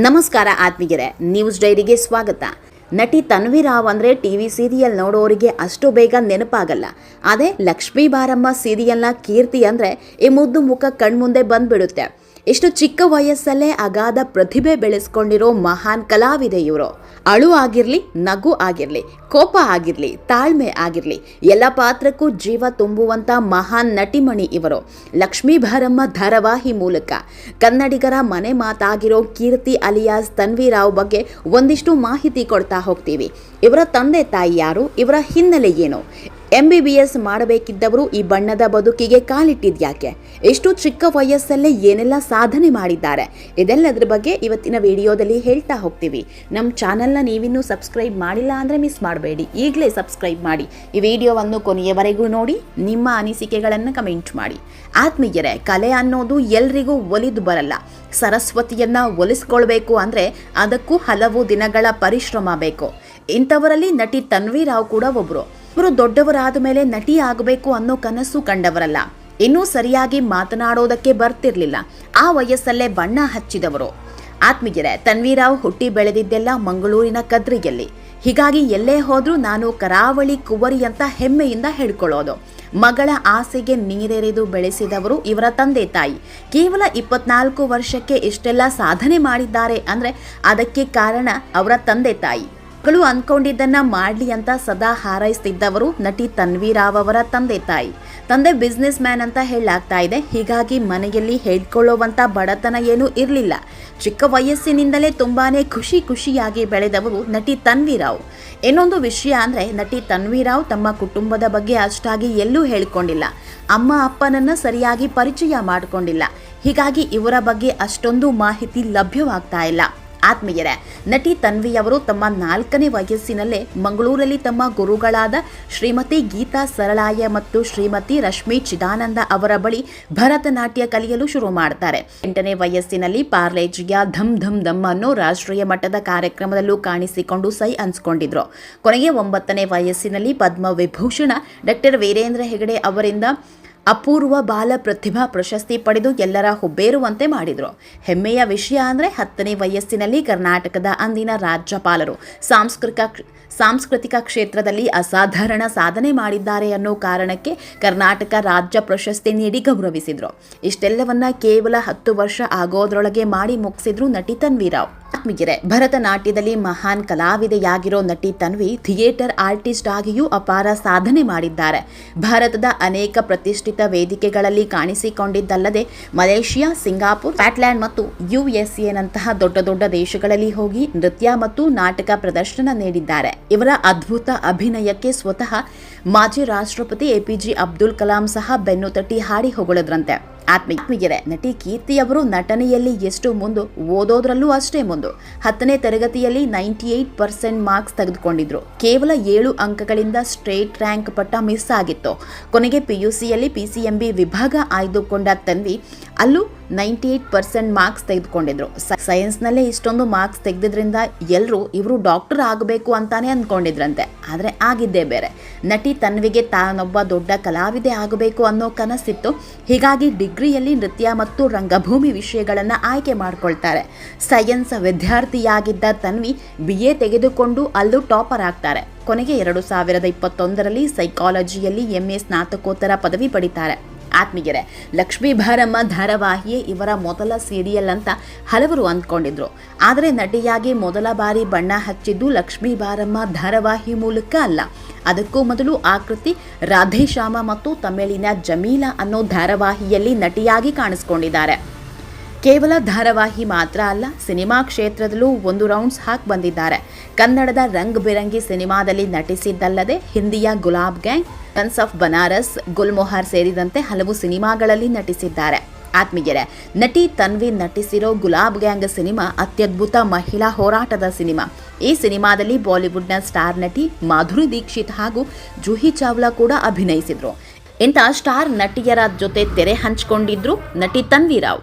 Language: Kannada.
ನಮಸ್ಕಾರ ಆತ್ಮೀಗೆರೆ ನ್ಯೂಸ್ ಡೈರಿಗೆ ಸ್ವಾಗತ. ನಟಿ ತನ್ವಿ ರಾವ್ ಅಂದರೆ ಟಿ ವಿ ಸೀರಿಯಲ್ ನೋಡೋರಿಗೆ ಅಷ್ಟು ಬೇಗ ನೆನಪಾಗಲ್ಲ. ಅದೇ ಲಕ್ಷ್ಮೀ ಬಾರಮ್ಮ ಸೀರಿಯಲ್ನ ಕೀರ್ತಿ ಅಂದರೆ ಈ ಮುದ್ದು ಮುಖ ಕಣ್ಮುಂದೆ ಬಂದ್ಬಿಡುತ್ತೆ. ಇಷ್ಟು ಚಿಕ್ಕ ವಯಸ್ಸಲ್ಲೇ ಅಗಾಧ ಪ್ರತಿಭೆ ಬೆಳೆಸ್ಕೊಂಡಿರೋ ಮಹಾನ್ ಕಲಾವಿದೆ ಇವರು. ಅಳು ಆಗಿರಲಿ, ನಗು ಆಗಿರಲಿ, ಕೋಪ ಆಗಿರಲಿ, ತಾಳ್ಮೆ ಆಗಿರಲಿ, ಎಲ್ಲ ಪಾತ್ರಕ್ಕೂ ಜೀವ ತುಂಬುವಂಥ ಮಹಾನ್ ನಟಿಮಣಿ ಇವರು. ಲಕ್ಷ್ಮೀ ಭಾರಮ್ಮ ಧಾರಾವಾಹಿ ಮೂಲಕ. ಕನ್ನಡಿಗರ ಮನೆ ಮಾತಾಗಿರೋ ಕೀರ್ತಿ ಅಲಿಯಾಸ್ ತನ್ವೀರಾವ್ ಬಗ್ಗೆ ಒಂದಿಷ್ಟು ಮಾಹಿತಿ ಕೊಡ್ತಾ ಹೋಗ್ತೀವಿ. ಇವರ ತಂದೆ ತಾಯಿ ಯಾರು? ಇವರ ಹಿನ್ನೆಲೆ ಏನು? ಎಂ ಬಿ ಬಿ ಎಸ್ ಮಾಡಬೇಕಿದ್ದವರು ಈ ಬಣ್ಣದ ಬದುಕಿಗೆ ಕಾಲಿಟ್ಟಿದ್ಯಾಕೆ? ಎಷ್ಟು ಚಿಕ್ಕ ವಯಸ್ಸಲ್ಲೇ ಏನೆಲ್ಲ ಸಾಧನೆ ಮಾಡಿದ್ದಾರೆ? ಇದೆಲ್ಲದ್ರ ಬಗ್ಗೆ ಇವತ್ತಿನ ವಿಡಿಯೋದಲ್ಲಿ ಹೇಳ್ತಾ ಹೋಗ್ತೀವಿ. ನಮ್ಮ ಚಾನಲ್ನ ನೀವಿನ್ನೂ ಸಬ್ಸ್ಕ್ರೈಬ್ ಮಾಡಿಲ್ಲ ಅಂದರೆ ಮಿಸ್ ಮಾಡಬೇಡಿ. ಈಗಲೇ ಸಬ್ಸ್ಕ್ರೈಬ್ ಮಾಡಿ. ಈ ವಿಡಿಯೋವನ್ನು ಕೊನೆಯವರೆಗೂ ನೋಡಿ, ನಿಮ್ಮ ಅನಿಸಿಕೆಗಳನ್ನು ಕಮೆಂಟ್ ಮಾಡಿ. ಆತ್ಮೀಯರೇ, ಕಲೆ ಅನ್ನೋದು ಎಲ್ರಿಗೂ ಒಲಿದು ಬರಲ್ಲ. ಸರಸ್ವತಿಯನ್ನು ಒಲಿಸ್ಕೊಳ್ಬೇಕು ಅಂದರೆ ಅದಕ್ಕೂ ಹಲವು ದಿನಗಳ ಪರಿಶ್ರಮ ಬೇಕು. ಇಂಥವರಲ್ಲಿ ನಟಿ ತನ್ವಿ ರಾವ್ ಕೂಡ ಒಬ್ಬರು ಇವರು ದೊಡ್ಡವರಾದ ಮೇಲೆ ನಟಿ ಆಗಬೇಕು ಅನ್ನೋ ಕನಸು ಕಂಡವರಲ್ಲ. ಇನ್ನೂ ಸರಿಯಾಗಿ ಮಾತನಾಡೋದಕ್ಕೆ ಬರ್ತಿರ್ಲಿಲ್ಲ. ಆ ವಯಸ್ಸಲ್ಲೇ ಬಣ್ಣ ಹಚ್ಚಿದವರು. ಆತ್ಮೀಯರೇ, ತನ್ವೀರಾವ್ ಹುಟ್ಟಿ ಬೆಳೆದಿದ್ದೆಲ್ಲ ಮಂಗಳೂರಿನ ಕದ್ರಿಯಲ್ಲಿ ಹೀಗಾಗಿ ಎಲ್ಲೇ ಹೋದ್ರೂ ನಾನು ಕರಾವಳಿ ಕುವರಿ ಅಂತ ಹೆಮ್ಮೆಯಿಂದ ಹೇಳ್ಕೊಳ್ಳೋದು. ಮಗಳ ಆಸೆಗೆ ನೀರೆರೆದು ಬೆಳೆಸಿದವರು ಇವರ ತಂದೆ ತಾಯಿ. ಕೇವಲ ಇಪ್ಪತ್ನಾಲ್ಕು ವರ್ಷಕ್ಕೆ ಇಷ್ಟೆಲ್ಲ ಸಾಧನೆ ಮಾಡಿದ್ದಾರೆ ಅಂದ್ರೆ ಅದಕ್ಕೆ ಕಾರಣ ಅವರ ತಂದೆ ತಾಯಿ. ಮಕ್ಕಳು ಅನ್ಕೊಂಡಿದ್ದನ್ನ ಮಾಡ್ಲಿ ಅಂತ ಸದಾ ಹಾರೈಸ್ತಿದ್ದವರು ನಟಿ ತನ್ವಿ ರಾವ್ ಅವರ ತಂದೆ ತಾಯಿ. ತಂದೆ ಬಿಸ್ನೆಸ್ ಮ್ಯಾನ್ ಅಂತ ಹೇಳಾಗ್ತಾ ಇದೆ. ಹೀಗಾಗಿ ಮನೆಯಲ್ಲಿ ಹೇಳ್ಕೊಳ್ಳುವಂತ ಬಡತನ ಏನೂ ಇರಲಿಲ್ಲ. ಚಿಕ್ಕ ವಯಸ್ಸಿನಿಂದಲೇ ತುಂಬಾನೇ ಖುಷಿ ಖುಷಿಯಾಗಿ ಬೆಳೆದವರು ನಟಿ ತನ್ವೀರಾವ್ ಇನ್ನೊಂದು ವಿಷಯ ಅಂದ್ರೆ ನಟಿ ತನ್ವೀರಾವ್ ತಮ್ಮ ಕುಟುಂಬದ ಬಗ್ಗೆ ಅಷ್ಟಾಗಿ ಎಲ್ಲೂ ಹೇಳ್ಕೊಂಡಿಲ್ಲ. ಅಮ್ಮ ಅಪ್ಪನನ್ನ ಸರಿಯಾಗಿ ಪರಿಚಯ ಮಾಡಿಕೊಂಡಿಲ್ಲ. ಹೀಗಾಗಿ ಇವರ ಬಗ್ಗೆ ಅಷ್ಟೊಂದು ಮಾಹಿತಿ ಲಭ್ಯವಾಗ್ತಾ ಇಲ್ಲ. ಆತ್ಮೀಯರೇ, ನಟಿ ತನ್ವಿ ಅವರು ತಮ್ಮ ನಾಲ್ಕನೇ ವಯಸ್ಸಿನಲ್ಲೇ ಮಂಗಳೂರಲ್ಲಿ ತಮ್ಮ ಗುರುಗಳಾದ ಶ್ರೀಮತಿ ಗೀತಾ ಸರಳಾಯ ಮತ್ತು ಶ್ರೀಮತಿ ರಶ್ಮಿ ಚಿದಾನಂದ ಅವರ ಬಳಿ ಭರತನಾಟ್ಯ ಕಲಿಯಲು ಶುರು ಮಾಡ್ತಾರೆ. ಎಂಟನೇ ವಯಸ್ಸಿನಲ್ಲಿ ಪಾರ್ಲೇಜಿಯ ಧಮ್ ಧಮ್ ಧಮ್ ಅನ್ನು ರಾಷ್ಟ್ರೀಯ ಮಟ್ಟದ ಕಾರ್ಯಕ್ರಮದಲ್ಲೂ ಕಾಣಿಸಿಕೊಂಡು ಸೈ ಅನ್ಸ್ಕೊಂಡಿದ್ರು. ಕೊನೆಗೆ ಒಂಬತ್ತನೇ ವಯಸ್ಸಿನಲ್ಲಿ ಪದ್ಮ ವಿಭೂಷಣ ಡಾಕ್ಟರ್ ವೀರೇಂದ್ರ ಹೆಗಡೆ ಅವರಿಂದ ಅಪೂರ್ವ ಬಾಲ ಪ್ರತಿಭಾ ಪ್ರಶಸ್ತಿ ಪಡೆದು ಎಲ್ಲರ ಹುಬ್ಬೇರುವಂತೆ ಮಾಡಿದರು. ಹೆಮ್ಮೆಯ ವಿಷಯ ಅಂದರೆ ಹತ್ತನೇ ವಯಸ್ಸಿನಲ್ಲಿ ಕರ್ನಾಟಕದ ಅಂದಿನ ರಾಜ್ಯಪಾಲರು. ಸಾಂಸ್ಕೃತಿಕ ಸಾಂಸ್ಕೃತಿಕ ಕ್ಷೇತ್ರದಲ್ಲಿ ಅಸಾಧಾರಣ ಸಾಧನೆ ಮಾಡಿದ್ದಾರೆ ಅನ್ನೋ ಕಾರಣಕ್ಕೆ ಕರ್ನಾಟಕ ರಾಜ್ಯ ಪ್ರಶಸ್ತಿ ನೀಡಿ ಗೌರವಿಸಿದ್ರು. ಇಷ್ಟೆಲ್ಲವನ್ನ ಕೇವಲ ಹತ್ತು ವರ್ಷ ಆಗೋದ್ರೊಳಗೆ ಮಾಡಿ ಮುಗಿಸಿದ್ರು ನಟಿ ತನ್ವೀರಾವ್ ಆತ್ಮಗಿರೆ ಭರತನಾಟ್ಯದಲ್ಲಿ ಮಹಾನ್ ಕಲಾವಿದೆಯಾಗಿರೋ ನಟಿ ತನ್ವಿ ಥಿಯೇಟರ್ ಆರ್ಟಿಸ್ಟ್ ಆಗಿಯೂ ಅಪಾರ ಸಾಧನೆ ಮಾಡಿದ್ದಾರೆ. ಭಾರತದ ಅನೇಕ ಪ್ರತಿಷ್ಠಿತ ವೇದಿಕೆಗಳಲ್ಲಿ ಕಾಣಿಸಿಕೊಂಡಿದ್ದಲ್ಲದೆ ಮಲೇಷಿಯಾ, ಸಿಂಗಾಪುರ್, ಸ್ಕಾಟ್ಲ್ಯಾಂಡ್ ಮತ್ತು ಯುಎಸ್ಎನಂತಹ ದೊಡ್ಡ ದೊಡ್ಡ ದೇಶಗಳಲ್ಲಿ ಹೋಗಿ ನೃತ್ಯ ಮತ್ತು ನಾಟಕ ಪ್ರದರ್ಶನ ನೀಡಿದ್ದಾರೆ. ಇವರ ಅದ್ಭುತ ಅಭಿನಯಕ್ಕೆ ಸ್ವತಃ ಮಾಜಿ ರಾಷ್ಟ್ರಪತಿ ಎಪಿಜೆ ಅಬ್ದುಲ್ ಕಲಾಂ ಸಹ ಬೆನ್ನು ತಟ್ಟಿ ಹಾಡಿ ಹೊಗಳಿದ್ರಂತೆ. ಆತ್ಮೀಯರೇ ನಟಿ ಕೀರ್ತಿ ಅವರು ನಟನೆಯಲ್ಲಿ ಎಷ್ಟು ಮುಂದು ಓದೋದ್ರಲ್ಲೂ ಅಷ್ಟೇ ಮುಂದು. ಹತ್ತನೇ ತರಗತಿಯಲ್ಲಿ ನೈಂಟಿ ಏಟ್ ಪರ್ಸೆಂಟ್ ಮಾರ್ಕ್ಸ್ ತೆಗೆದುಕೊಂಡಿದ್ರು. ಕೇವಲ ಏಳು ಅಂಕಗಳಿಂದ ಸ್ಟ್ರೇಟ್ ರ್ಯಾಂಕ್ ಪಟ್ಟ ಮಿಸ್ ಆಗಿತ್ತು. ಕೊನೆಗೆ ಪಿಯುಸಿಯಲ್ಲಿ ಪಿಸಿಎಂಬಿ ವಿಭಾಗ ಆಯ್ದುಕೊಂಡ ತನ್ವಿ, ಅಲ್ಲೂ ನೈಂಟಿ ಏಟ್ ಪರ್ಸೆಂಟ್ ಮಾರ್ಕ್ಸ್ ತೆಗೆದುಕೊಂಡಿದ್ರು. ಸೈನ್ಸ್ನಲ್ಲೇ ಇಷ್ಟೊಂದು ಮಾರ್ಕ್ಸ್ ತೆಗೆದಿದ್ರಿಂದ ಎಲ್ಲರೂ ಇವರು ಡಾಕ್ಟರ್ ಆಗಬೇಕು ಅಂತಾನೆ ಅಂದ್ಕೊಂಡಿದ್ರಂತೆ. ಆದರೆ ಆಗಿದ್ದೇ ಬೇರೆ. ನಟಿ ತನ್ವಿಗೆ ತಾನೊಬ್ಬ ದೊಡ್ಡ ಕಲಾವಿದೆ ಆಗಬೇಕು ಅನ್ನೋ ಕನಸಿತ್ತು. ಹೀಗಾಗಿ ಡಿಗ್ರಿಯಲ್ಲಿ ನೃತ್ಯ ಮತ್ತು ರಂಗಭೂಮಿ ವಿಷಯಗಳನ್ನು ಆಯ್ಕೆ ಮಾಡ್ಕೊಳ್ತಾರೆ. ಸೈನ್ಸ್ ವಿದ್ಯಾರ್ಥಿಯಾಗಿದ್ದ ತನ್ವಿ ಬಿ ಎ ತೆಗೆದುಕೊಂಡು ಅಲ್ಲೂ ಟಾಪರ್ ಆಗ್ತಾರೆ. ಕೊನೆಗೆ ಎರಡು ಸಾವಿರದ ಇಪ್ಪತ್ತೊಂದರಲ್ಲಿ ಸೈಕಾಲಜಿಯಲ್ಲಿ ಎಂಎ ಸ್ನಾತಕೋತ್ತರ ಪದವಿ ಪಡಿತಾರೆ. ಆತ್ಮೀಯರೇ, ಲಕ್ಷ್ಮೀ ಭಾರಮ್ಮ ಧಾರಾವಾಹಿಯೇ ಇವರ ಮೊದಲ ಸೀರಿಯಲ್ ಅಂತ ಹಲವರು ಅಂದ್ಕೊಂಡಿದ್ರು. ಆದರೆ ನಟಿಯಾಗಿ ಮೊದಲ ಬಾರಿ ಬಣ್ಣ ಹಚ್ಚಿದ್ದು ಲಕ್ಷ್ಮೀ ಭಾರಮ್ಮ ಧಾರಾವಾಹಿ ಮೂಲಕ ಅಲ್ಲ. ಅದಕ್ಕೂ ಮೊದಲು ಆಕೃತಿ, ರಾಧೇಶ್ಯಾಮ ಮತ್ತು ತಮಿಳಿನ ಜಮೀಲಾ ಅನ್ನೋ ಧಾರಾವಾಹಿಯಲ್ಲಿ ನಟಿಯಾಗಿ ಕಾಣಿಸ್ಕೊಂಡಿದ್ದಾರೆ. ಕೇವಲ ಧಾರಾವಾಹಿ ಮಾತ್ರ ಅಲ್ಲ, ಸಿನಿಮಾ ಕ್ಷೇತ್ರದಲ್ಲೂ ಒಂದು ರೌಂಡ್ಸ್ ಹಾಕಿ ಬಂದಿದ್ದಾರೆ. ಕನ್ನಡದ ರಂಗ್ ಬಿರಂಗಿ ಸಿನಿಮಾದಲ್ಲಿ ನಟಿಸಿದ್ದಲ್ಲದೆ ಹಿಂದಿಯ Gulaab Gang tons of Banaras Gulmohar ಸೇರಿದಂತೆ ಹಲವು ಸಿನಿಮಾಗಳಲ್ಲಿ ನಟಿಸಿದ್ದಾರೆ. ಆತ್ಮೀಯರೇ, ನಟಿ ತನ್ವಿ ನಟಿಸಿರೋ ಗುಲಾಬ್ ಗ್ಯಾಂಗ್ ಸಿನಿಮಾ ಅತ್ಯದ್ಭುತ ಮಹಿಳಾ ಹೋರಾಟದ ಸಿನಿಮಾ. ಈ ಸಿನಿಮಾದಲ್ಲಿ ಬಾಲಿವುಡ್ನ ಸ್ಟಾರ್ ನಟಿ ಮಾಧುರಿ ದೀಕ್ಷಿತ್ ಹಾಗೂ ಜೂಹಿ ಚಾವ್ಲಾ ಕೂಡ ಅಭಿನಯಿಸಿದ್ರು. ಇಂಥ ಸ್ಟಾರ್ ನಟಿಯರ ಜೊತೆ ತೆರೆ ಹಂಚಿಕೊಂಡಿದ್ರು ನಟಿ ತನ್ವಿ ರಾವ್.